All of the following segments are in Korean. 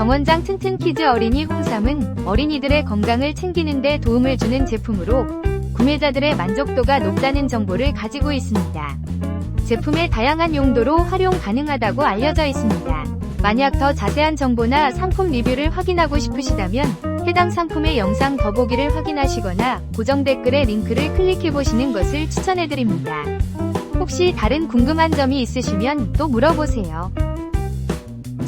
정원장 튼튼 키즈 어린이 홍삼은 어린이들의 건강을 챙기는 데 도움을 주는 제품으로 구매자들의 만족도가 높다는 정보를 가지고 있습니다. 제품의 다양한 용도로 활용 가능하다고 알려져 있습니다. 만약 더 자세한 정보나 상품 리뷰를 확인하고 싶으시다면 해당 상품의 영상 더보기를 확인하시거나 고정 댓글의 링크를 클릭해 보시는 것을 추천해 드립니다. 혹시 다른 궁금한 점이 있으시면 또 물어보세요.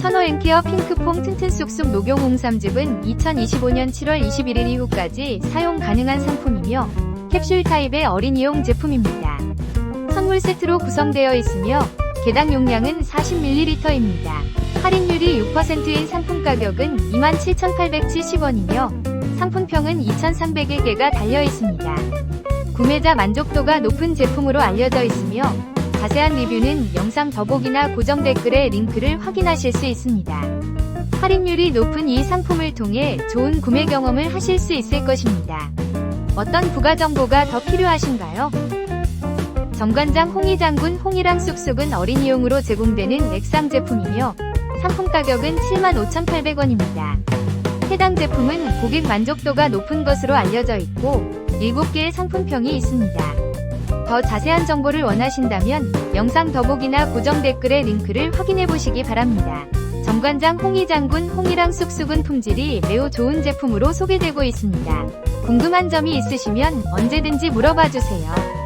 천호앤케어 핑크퐁 튼튼 쑥쑥 녹용 홍삼즙은 2025년 7월 21일 이후까지 사용 가능한 상품이며 캡슐 타입의 어린이용 제품입니다. 선물 세트로 구성되어 있으며 개당 용량은 40ml입니다. 할인율이 6%인 상품 가격은 27,870원이며 상품평은 2,300여 개가 달려 있습니다. 구매자 만족도가 높은 제품으로 알려져 있으며 자세한 리뷰는 영상 더보기나 고정 댓글의 링크를 확인하실 수 있습니다. 할인율이 높은 이 상품을 통해 좋은 구매 경험을 하실 수 있을 것입니다. 어떤 부가 정보가 더 필요하신가요? 정관장 홍이장군 홍이랑 쑥쑥은 어린이용으로 제공되는 액상 제품이며 상품 가격은 75,800원입니다. 해당 제품은 고객 만족도가 높은 것으로 알려져 있고 7개의 상품평이 있습니다. 더 자세한 정보를 원하신다면 영상 더보기나 고정 댓글의 링크를 확인해 보시기 바랍니다. 정관장 홍이 장군 홍이랑 쑥쑥은 품질이 매우 좋은 제품으로 소개되고 있습니다. 궁금한 점이 있으시면 언제든지 물어봐 주세요.